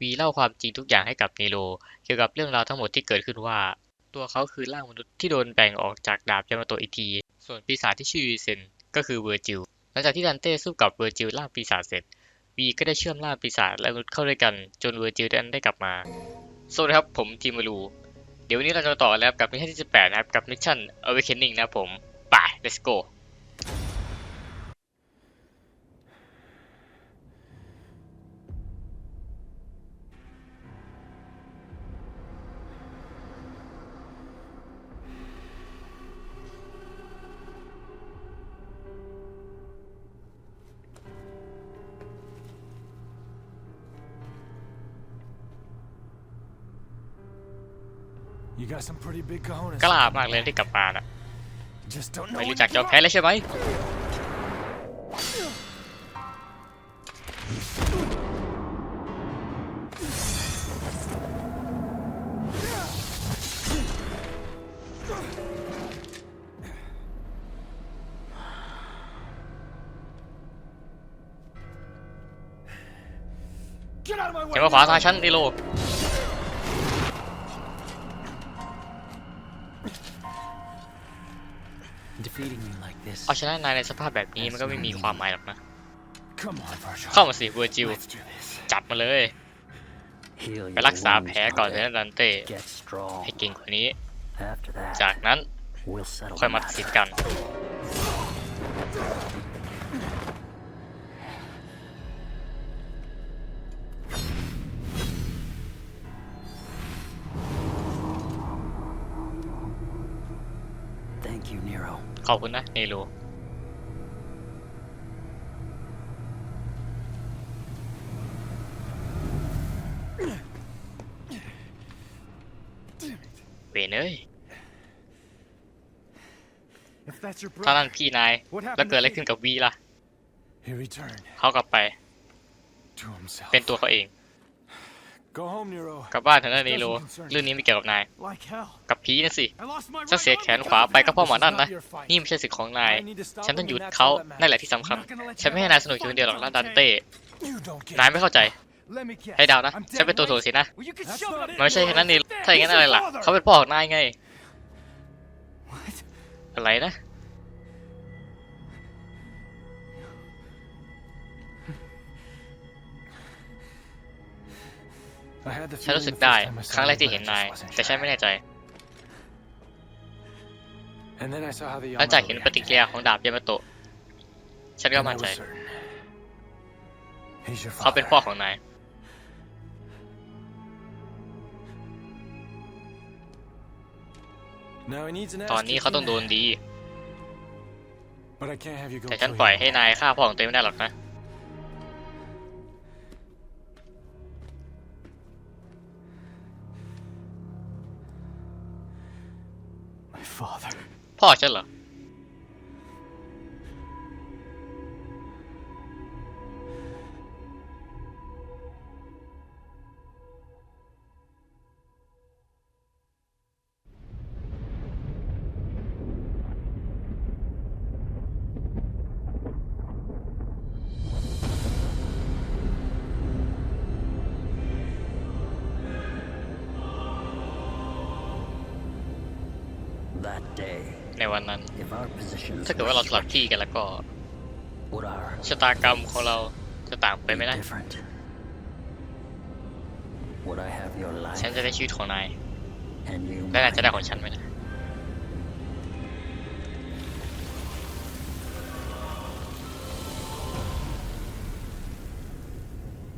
วีเล่าความจริงทุกอย่างให้กับเนโรเกี่ยวกับเรื่องราวทั้งหมดที่เกิดขึ้นว่า ตัวเขาคือร่างมนุษย์ที่โดนแบ่งออกจากดาบยามาโตะอีกที ส่วนปีศาจที่ชื่อเซนก็คือเวอร์จิล หลังจากที่ดันเต้สู้กับเวอร์จิลร่าปีศาจเสร็จ วีก็ได้เชื่อมร่าปีศาจและมนุษย์เข้าด้วยกันจนเวอร์จิลนั้นได้กลับมา สวัสดีครับผมทีมมารู เดี๋ยววันนี้เราจะต่อแล้วกับมิชชั่นที่ 18 นะครับกับมิชชั่น Awakening นะผมไป let's go You got some pretty big cojones. กล้ามากเลยที่กลับมาน่ะ Just don't know ไม่ when รู้จัก to ยอม give แพ้ up. เลยใช่ไหม Get out of my way. อย่ามาขวางทางฉันนิโร เอาชนะนายในสภาพแบบนี้มันก็ไม่มีความหมายหรอกนะ Come on, Virgil. เข้ามาสิเวอร์จิล Let's do this. จับมาเลย Heal ไป your รักษา wounds, แผลก่อนเลย Dante. นะดันเต้ Get strong. ให้เก่งกว่านี้ After that, จากนั้น we'll settle ค่อย the มาตัดสิน matter. กัน อบคุณนะเนโรเวนเอ้ย If that's your ถ้า brother, นั่นพี่นาย what แล้ว happened เกิดอะไร to ขึ้น Pete? กับวีล่ะ He returned เขากลับไป to himself. เป็นตัวเขาเอง Go home, Nero. กลับบ้านเถอะนะเนโรเรื่องนี้ไม่เกี่ยวกับนาย Like hell. กับผีนั่นสิ I lost my ฉัน right เสีย arm แขน because ขวา of ไปก็เพราะหมอ that. นั่นนะ It's not your fight. นี่ไม่ใช่สิทธิ์ของนาย I need to stop ฉันต้อง him หยุด and that's เขา all that matters. นั่นแหละที่สำคัญ I'm not gonna let ฉัน you ไม่ให้นายสนุกอยู่คนเดียวหรอกนะดันเต้ You don't get นาย it. ไม่เข้าใจ Let me guess. ให้เดานะ I'm ฉันเป็น dead ตัวถ่วง weight? สินะ Well, you can shove it up มันไม่ใช่แค่นั้นนี่ your ass. ถ้าอย่างนั้นอะไรล่ะ He's your เขา father. เป็นพ่อของนายไง What? อะไรนะ ฉัน feeling รู้สึก the ได้ first time I ครั้ง saw แร you, กที่ but เห็น I นาย just wasn't แต่ฉัน sure. ไม่แน่ใจ And then I saw how the หลังจาก Yamato เห็นป reacted. ฏิกิริยาของดาบยามาโตะฉันก็ And I มั่นใจ was certain. He's your เขาเป็นพ่อ father. ของนาย Now he needs an ตอ ass นนี้เขาต้องโดน kicking, ดี but I can't have you go แต่ฉัน kill ปล่อย your ให้ own นาย father. ฆ่าพ่อของตัวเองไม่ได้หรอกนะ father. พ่อ ถ้าเกิดว่า were เราสลับที่กันแล้วก็ would our ชะตากรรมของเราจะต่างไปไหม be นะ different? Would I have your life ฉันจะได้ชีวิตของนาย and you และนายจะได้ mine? ของฉันไหมนะ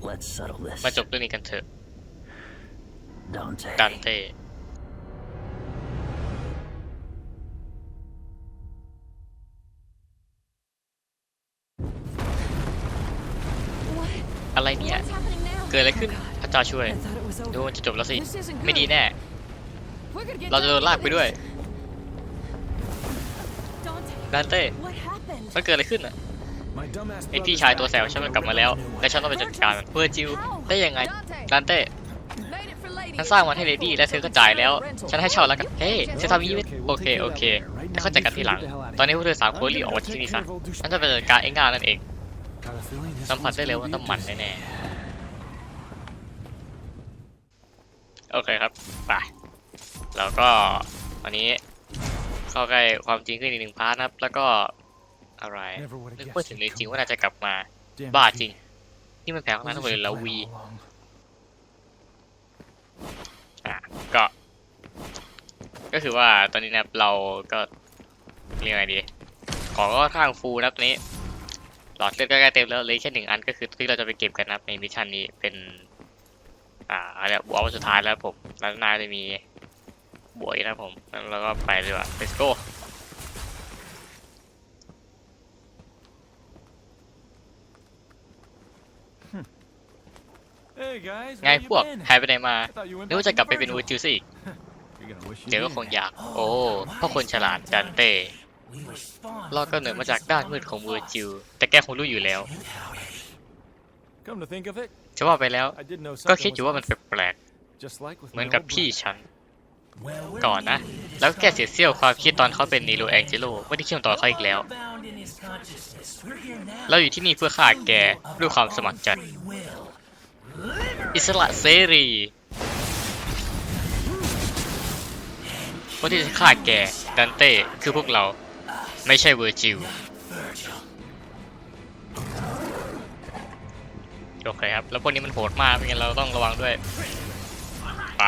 Let's settle this. มาจบเรื่องนี้กันเถอะ Dante. ดันเต้ เกิดอะไรขึ้นพระเจ้าช่วย ดูมันจะจบแล้วสิ ไม่ดีแน่ เราจะโดนลากไปด้วยดันเต้มันเกิดอะไรขึ้นอะไอพี่ชายตัวแสบฉันมันกลับมาแล้ว และฉันต้องไปจัดการเพื่อจิวได้ยังไงดันเต้ฉันสร้างมันให้เลดี้และเธอก็จ่าจ่ายแล้ว ฉันให้เช่าแล้วกัน เฮ้ยฉันทำย่างนี้ไม่โอเค โอเคแต่เข้าใจกันทีหลัง ตอนนี้พวกเธอสามคนรีบออกจากที่นี่ซะฉันจะไปจัดการเองงานนั่นเอง สัมผัสได้เลยว่าต้องมันแน่ โอเคครับ ไป แล้วก็วันนี้เข้าใกล้ความจริงขึ้นอีกหนึ่งพาร์ทนะครับ แล้วก็อะไร Never would นึ have กว่า guessed ถึง you'd จริง come ว่าน่าจะกลับมา Damn บ้า it, จริง Pete. นี่มันแผนของ Was นั้น this ทั้งหมดเลย your แล้ว plan วี all along? อะก็ ก็คือว่าตอนนี้นะครับเราก็เรียกไงดี ของก็ค่อนข้างฟูลนะครับตอนนี้ หลอดเลือดก็ใกล้เต็มแล้วเหลยแค่หนึ่งอันก็คือที่เราจะไปเก็บกันนะครับในมิชชั่นนี้เป็น อ่าอะไรบวกสุดท้ายแล้วผมแล้วน่าจะมีบวกอีกนะครับผมงั้นเราก็ไปเลยว่ะ let's go Hey guys, ไง where พวก you been? หายไปไหนมา I thought you went นึกว่า back จะกลับไป into เป็นอู Virgil. จิวซะอีก You're gonna wish you เดี๋ยวก็ didn't. คงอยาก โอ้พ่อคนฉลาดดันเต้ We were spawned เราก็เหนือมาจากด้านมืดของเวอร์จิว แต่แกคงรู้อยู่แล้ว Come to think of it, จะว่าไปแล้ว I did know ก็ something คิดอยู่ was ว่ามัน off, แปลก just like with ๆ เหมือน my กับ old พี่ brother. ฉัน ก่อนนะ แล้วก็แกเสียเสี้ยวความคิดตอนเขาเป็นนีโรแองเจโลไม่ได้เชื่อมต่อเขาอีกแล้ว bound in his consciousness. We're here now. เราอยู่ที่นี่เพื่อฆ่าแกด้วยความสมัครใจ Free will. อิสระเสรีคนที่จะฆ่าแกดันเต้คือพวกเราไม่ใช่เวอร์จิล โอเคครับ แล้วพวกนี้มันโหดมากเพราะงั้นเราต้องระวังด้วยไป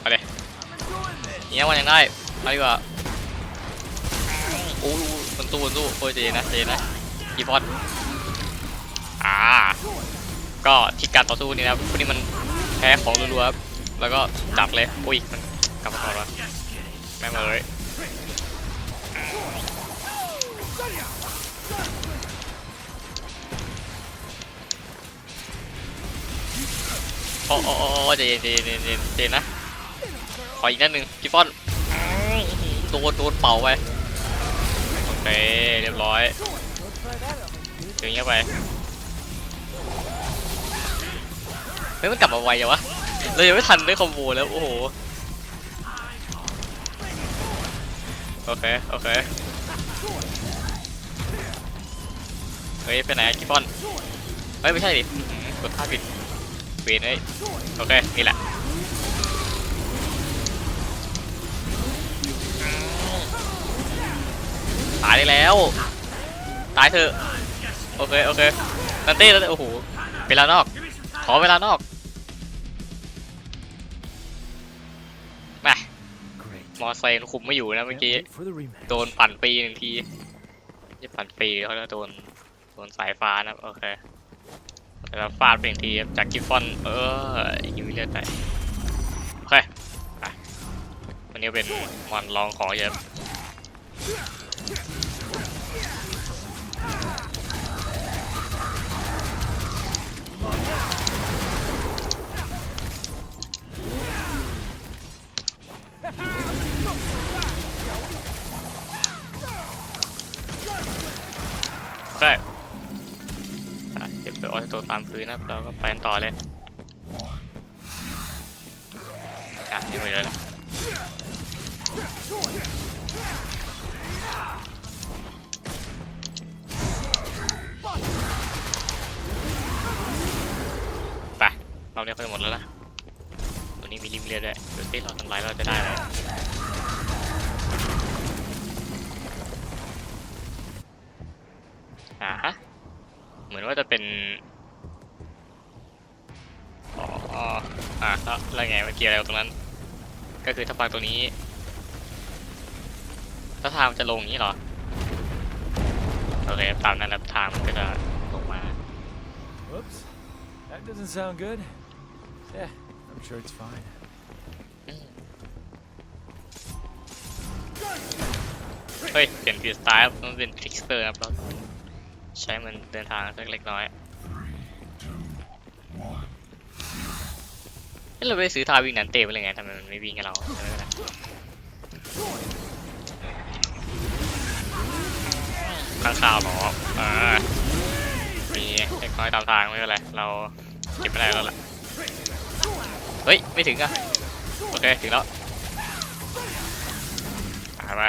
เอาเลยเนี่ยวันยังได้ มาดีกว่าโอ้โหมันตู้มันตู้โอ้ยใจนนะใจนนะกีฟอนอ่า ก็ที่การต่อสู้นี่นะพวกนี้มันแพ้ของรัวๆครับ แล้วก็จับเลยอุ้ยมันกลับมาก่อนวะแม่งเลย โอ้โอ้โอ้โอ้ใจเย็นใจเย็นใจเย็นใจเย็นนะขออีกนัดหนึ่งกิฟฟอนโดนโดนเป่าไปโอเคเรียบร้อยถึงเงี้ยไปเฮ้ยมันกลับมาไวจังวะเรายังไม่ทันได้คอมโบแล้วโอ้โห โอเค โอเค เฮ้ย ไปไหนกิฟอน เฮ้ย ไม่ใช่ดิกดท่าผิดเวนเอ้ย โอเค นี่แหละตายได้แล้ว ตายเถอะ โอเค โอเคนันเต้แล้วโอ้โห เวลานอก ขอเวลานอก มอไซค์คุมไม่อยู่นะเมื่อ Can't กี้ wait for the rematch. โดนปั่นปีหนึ่งทีไม่ปั่นปีเขาจะโดน โดนสายฟ้านะครับโอเคแล้วฟาดไปหนึ่งทีครับจากกิฟฟอน เออยิงเลือดไปโอเคไปวันนี้เป็นวันลองของเยอะ โอเคอะเก็บไปออโต้ตามพื้นนะครับเราก็ไปกันต่อเลยอะนี่ไปเลยละไปเราเนี่ยก็จะหมดแล้วนะตัวนี้มีริมเรือด้วยเดี๋ยวที่เราทำลายเราจะได้ไหม แล้วไงเมื่อกี้อะไรตรงนั้น ก็คือถ้าฟังตรงนี้ ถ้าทางมันจะลงอย่างนี้เหรอ โอเคตามนั้นแล้วทางมันก็จะลงมา Whoops. That doesn't sound good. Yeah, I'm sure it's fine. เฮ้ย เปลี่ยนฟีสไตล์ครับมันเป็นทริกสเตอร์ครับเราใช้มันเดินทางสักเล็กน้อยเเราไปซื้อทาวิ่งนันเต้ไปเลยไงทำไมมันไม่วิ่งกับเราใช่ไหมล่ะข้างข่าวหรออ่ามีเล็กน้อยตามทางไม่เป็นไร เราเก็บไม่ได้แล้วล่ะ เฮ้ย ไม่ถึงอะ โอเค ถึงแล้วตามไป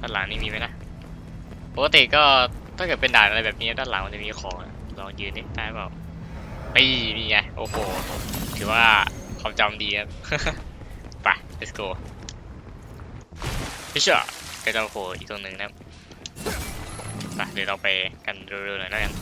ด้านหลังนี่มีไหมนะปกติก็ถ้าเกิดเป็นด่านอะไรแบบนี้ด้านหลังมันจะมีของลองยืนดิได้เปล่า ปีนี่ไง โอ้โห ถือว่าความจำดีครับ ไป let's go พี่เชื่อก็จะโผล่อีกตรงหนึ่งนะครับไปเดี๋ยวเราไปกันเร็วๆหน่อยแล้วกัน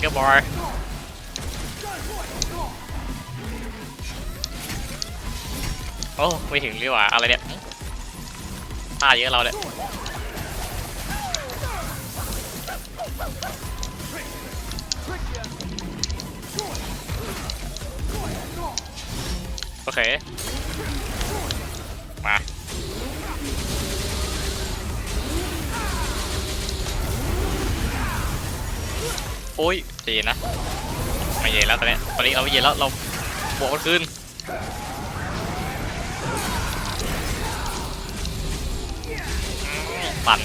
แท็กเกอร์บอลโอ้ไม่ถึงดีกว่าอะไรเนี่ยหึท่าเยอะเราเนี่ยโอเค มาโอ้ย เย็นนะไม่เย็นแล้วตอนนี้ตอนนี้เราไม่เย็นแล้วเราบวกมันคืนปั่น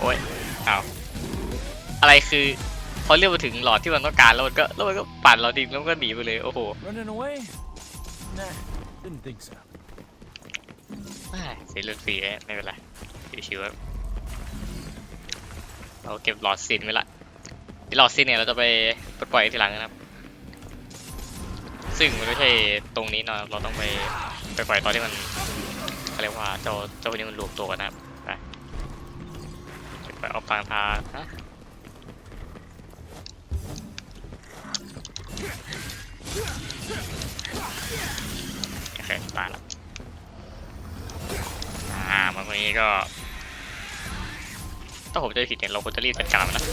โอ้ยเอาอะไรคือพอเรียกมาถึงหลอดที่มันต้องการแล้วมันก็แล้วมันก็ปั่นเราดิแล้วมันก็หนีไปเลยโอ้โห Running away? Nah, didn't think so. อ่าเสียเลือดฟรีไว้ไม่เป็นไรชิวๆครับเราเก็บหลอดซินไว้ละที่หลอดซินเนี่ยเราจะไปปลดปล่อยทีหลังนะครับ ซึ่งมันไม่ใช่ตรงนี้เนาะเราต้องไปไปปล่อยตอนที่มันเขาเรียกว่าเจ้าเจ้าพวกนี้มันรวมตัวกันนะครับไปไปเอาปางพาฮะโอเคตายละ อ่ามันตรงนี้ก็ถ้าผมจะผิดเนี่ยเราควรจะรีบจัดการมันนะ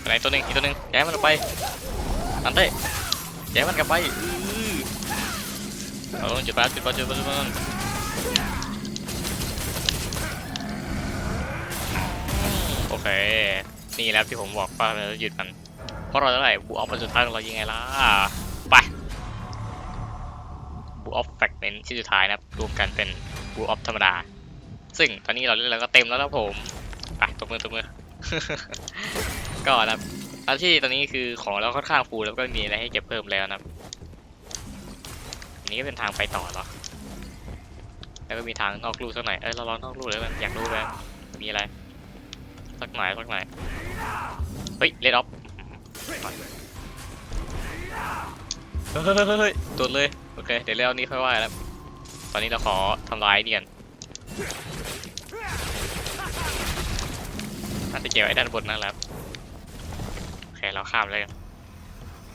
ไปไหนตัวหนึ่งอีกตัวหนึ่งย้ายมันออกไปอันเต้ย้ายมันกลับไปอือเอาลงจุดบ้าจุดบ้าจุดบ้านจุดบ้า เค นี่แล้วที่ผมบอกว่าเราจะหยุดมัน เพราะเราจะได้บูออฟมันสุดท้ายของเรายังไงล่ะ ไป บูออฟแฟกเมนที่สุดท้ายนะครับรวมกันเป็นบูออฟธรรมดา ซึ่งตอนนี้เราเล่นแล้วก็เต็มแล้วนะผม ไปตบมือตบมือ ก็นะครับแล้วที่ตอนนี้คือของเราค่อนข้างฟูลแล้วก็มีอะไรให้เก็บเพิ่มแล้วนะครับนี้ก็เป็นทางไปต่อหรอ แล้วก็มีทางนอกลู่สักหน่อย เอ้เราลองนอกลู่เลยมันอยากรู้เลยมีอะไร สักหน่อยสักหน่อยเฮ้ยเลดออฟเฮ้ยเฮ้ยเฮ้ยเฮ้ยตรวจเลย โอเค เดี๋ยวเรื่องนี้ค่อยว่าแล้ว ตอนนี้เราขอทำลายเนียนอาจจะเกี่ยวไอ้ด้านบนนั่นแหละครับโอเค เราข้ามเลย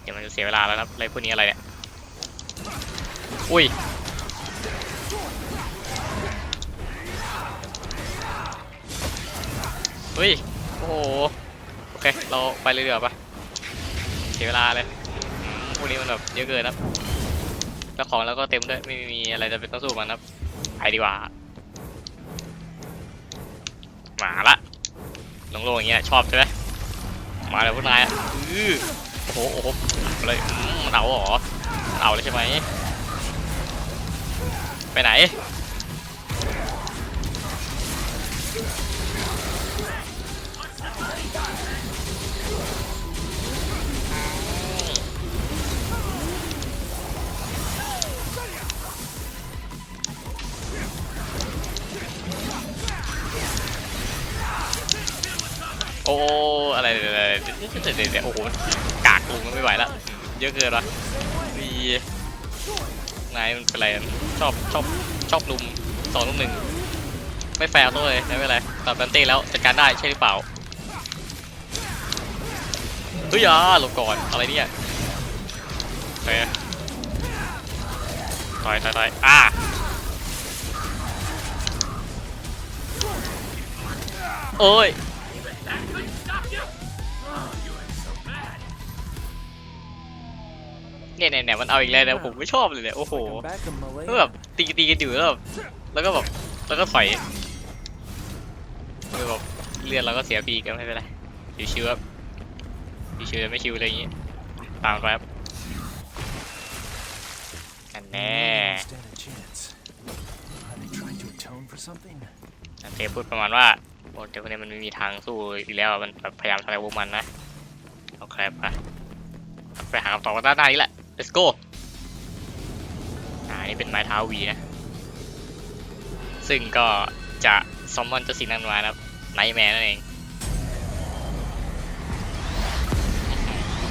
เดี๋ยวมันจะเสียเวลาแล้วนะครับอะไรพวกนี้อะไรเนี่ย อุ้ย เฮ้ย โอ้โห โอเค เราไปเลยเดี๋ยวปะเสียเวลาเลยพวกนี้มันแบบเยอะเกินครับ แล้วของเราก็เต็มด้วย ไม่มีอะไรจะเป็นต้องสู้มันครับ ไปดีกว่า มาละลงโลงอย่างเงี้ย ชอบใช่ไหมมาเลยพวกนายอะอื้อโอ้โหโอ้โหอะไรมันเอาเหรอมันเอาเลยใช่ไหม ไปไหน โอ้อะไรเดี๋ยวๆๆเดี๋ยวๆเดี๋ยวๆโอ้โหกากลุงมันไม่ไหวละเยอะเกินละมีนายมันเป็นไรชอบชอบชอบลุมสองลุมหนึ่งไม่แฟร์ตัวเลยไม่เป็นไรตัดบันเต้แล้วจัดการได้ใช่หรือเปล่าเฮ้ยอะหลบก่อนอะไรเนี่ยโอเคต่อยต่อยต่อยอะโอ้ย เนี่ยเนี่ยเนี่ยมันเอาอีกแล้วนะผมไม่ชอบเลยเนี่ยโอ้โห Like I'm back in Malaya. ก็แบบตีตีกันอยู่แล้วแบบแล้วก็แบบแล้วก็ถอยคือแบบเลือดเราก็เสียปีกก็ไม่เป็นไรชิวๆครับชิวๆไม่ชิวเลยอย่างงี้ตามไปครับกันแน่ Don't stand a chance. Are they trying to atone for something? อันเทพูดประมาณว่าโอ้เดี๋ยวพวกนี้มันไม่มีทางสู้อีกแล้วอะมันแบบพยายามทำลายพวกมันนะโอเคไปไปหาคำตอบกันด้านหน้านี้แหละ let's go อ่านี่เป็นไม้เท้าวีนะ ซึ่งก็จะซอมมอนเจะสิงนั้นมานะครับไนท์แมนนั่นเอง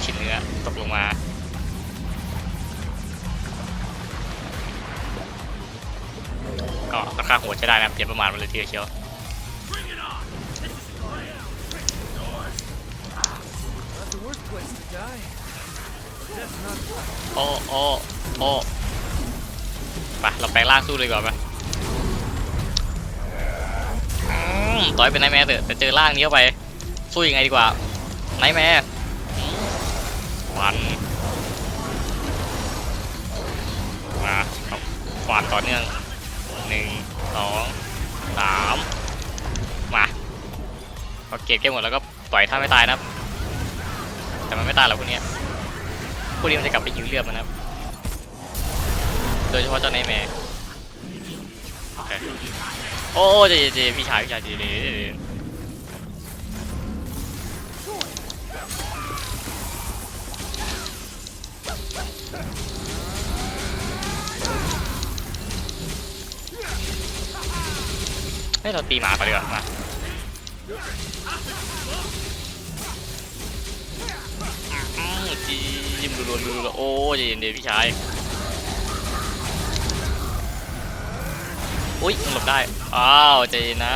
ชิ้นเนื้อตกลงมา ก็ค่อนข้างโหดใช้ได้นะครับอย่าประมาทมันเลยทีเดียวเชียว โอ้โอ้โอ้ไปเราแปลงร่างสู้เลยดีกว่อนไปอืมต่อยเป็นไนแมร์เถอะแต่เจอร่างนี้เข้าไป สู้ยังไงดีกว่าไนแมร์ฟันมาครันต่อเนื่องหนึ่งสองสามมาพอเก็บแก้หมดแล้วก็ปล่อยท่าไม่ตายนะ แต่มันไม่ตายหรอกพวกนี้ พวกนี้มันจะกลับไปยื้อเลือดมันนะครับ โดยเฉพาะเจ้าไนท์แมร์โอเคโอ้เจเจพี่ชายพี่ชายเจเจให้ยเราตีหมาไปดีกว่ามา จิ้มรัวๆรัวๆโอ้เจเจพี่ชายอุ้ยหลบได้ อ้าวใจเย็นนะ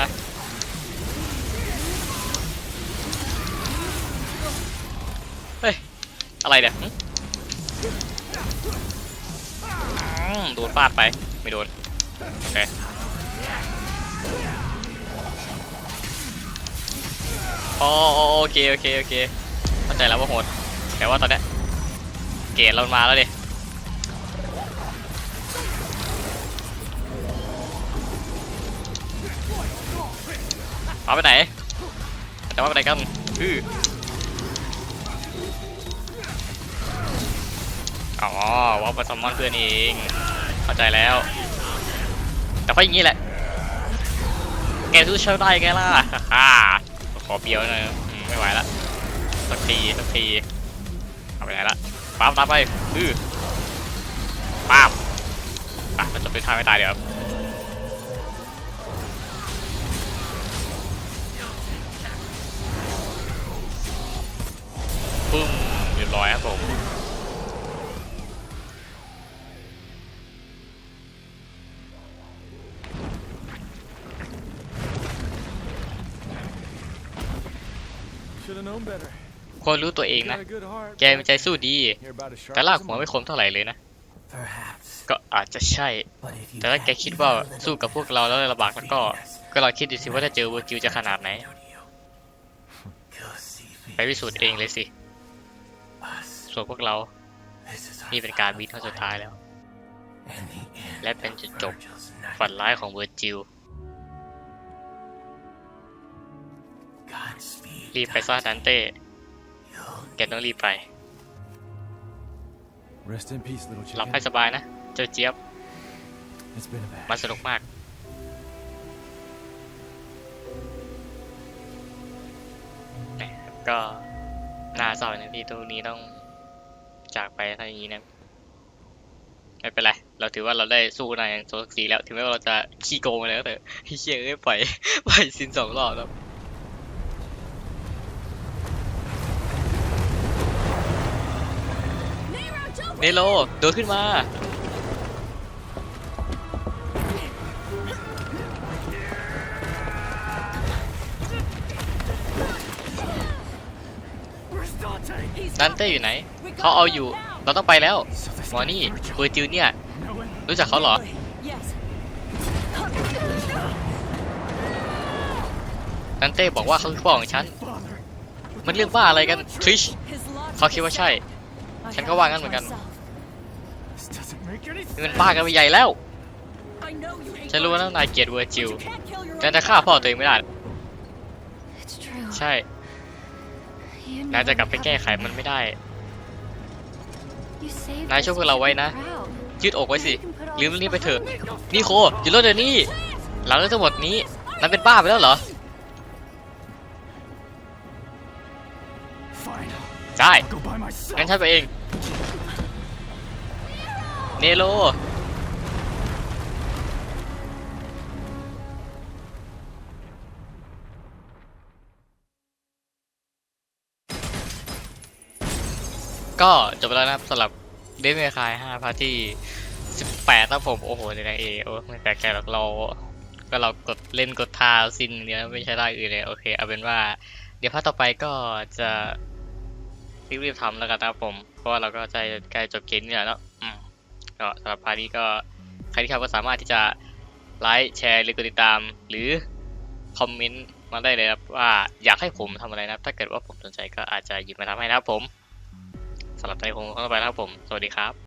เฮ้ยอะไรเนี่ยโดนฟาดไป ไม่โดน โอเคอ๋อโอเค โอเค โอเค เข้าใจแล้วว่าโหด แต่ว่าตอนนี้เกรดเรามาแล้วดิเอาไปไหนแต่ว่าไปไหนกันอืออ๋อว่าไปซัมมอนเพื่อนเองเข้าใจแล้ว แต่ก็อย่างนี้แหละแกสู้เชลได้แกล่ะฮ่าขอเปียวหน่อยไม่ไหวละสักทีสักที เอาไปไหนละป้ามตามไปอือป้ามอะเราจะไปทางไม่ตายเดี๋ยวปึ้มเรียบร้อยครับผม ควรรู้ตัวเองนะ Got a good heart. แกมีใจสู้ดี You're about as sharp แต่ลาก as a หัวไม่ monkey. คมเท่าไหร่เลยนะ Perhaps. ก็อาจจะใช่ But if you แต่ถ้าแก can't คิด keep ว่า our little สู้กับพวกเราแล้วลำบากแล้วก็ ก็ลองคิดดูสิว่าถ้าเจอเวอร์จิวจะขนาดไหน Go see for ไปพิสูจน์เองเลยสิ us. ส่วนพวกเรา This is our นี่เป็นการ final บินครั้งสุดท้ายแล้ว and the end และเป็นจุดจบ Virgil's night. ฝันร้ายของเวอร์จิว Godspeed. รีบไปซะดันเต้ You'll แกต้องรีบไป Rest in peace, little หลับ chicken. ให้สบายนะ เจ้าเจี๊ยบ It's been a bad. มันสนุกมากแหมก็น่าเศร้านะที่ตรงนี้ต้องจากไปท่าอย่างนี้นะ ไม่เป็นไร เราถือว่าเราได้สู้ในอย่างโซนสีแล้ว ถึงแม้ว่าเราจะขี้โกงไปแล้วแต่เฮียเอ้ยปล่อย ปล่อยซินสองรอบแล้ว นโรโดดขึ้นมา ดันเต้อยู่ไหน เขาเอาอยู่ เราต้องไปแล้วหมอนี่เวอร์จิวเนี่ย รู้จักเขาเหรอ ดันเต้บอกว่าเขาคือพ่อของฉัน มันเรื่องบ้าอะไรกัน ทริช เขาคิดว่าใช่ ฉันก็ว่างั้นเหมือนกัน นี่มันบ้ากันไปใหญ่แล้ว I know you hate ฉันรู้ว่านา Virgil, ยเกลียดเวอร์จิล but you can't kill your แต่ own จะฆ่าพ่อตัวเองไม่ได้ It's true. ใช่ You นายจะ know กลับไป how แก้ไข to- มันไม่ได้ You saved นาย us ช่วยพวกเราไว้นะ to be proud. ยืดอกไว้สิ You can put all ลืม this เรื่องนี้ไปเถอะ behind you. นี่โคหยุดรถเดี๋ยวนี้ หลังเรื่องทั้งหมดนี้นายเป็นบ้าไปแล้วเหรอ Fine. ได้ Go by myself. งั้นฉันไปเอง เนโรก็จบแล้วนะครับสำหรับเดมเมคาย5พาร์ทที่ 18ครับผม โอ้โหในเอโอ้ไม่แปลกใจหรอกเรา ก็เรากดเล่นกดทาซินเนี้ยไม่ใช่ได้อื่นเลย โอเค เอาเป็นว่า เดี๋ยวพาร์ทต่อไปก็จะรีบๆทำแล้วกันนะครับผม เพราะว่าเราก็ใกล้ใกล้จบเกมนี่แล้วเนาะ ก็สำหรับพาร์ทนี้ก็ใครที่ชอบก็สามารถที่จะไลค์แชร์หรือกดติดตาม หรือคอมเมนต์มาได้เลยครับว่าอยากให้ผมทำอะไรนะครับ ถ้าเกิดว่าผมสนใจก็อาจจะหยิบมาทำให้นะครับผมสำหรับใจผมคนต่อไปนะครับผม สวัสดีครับ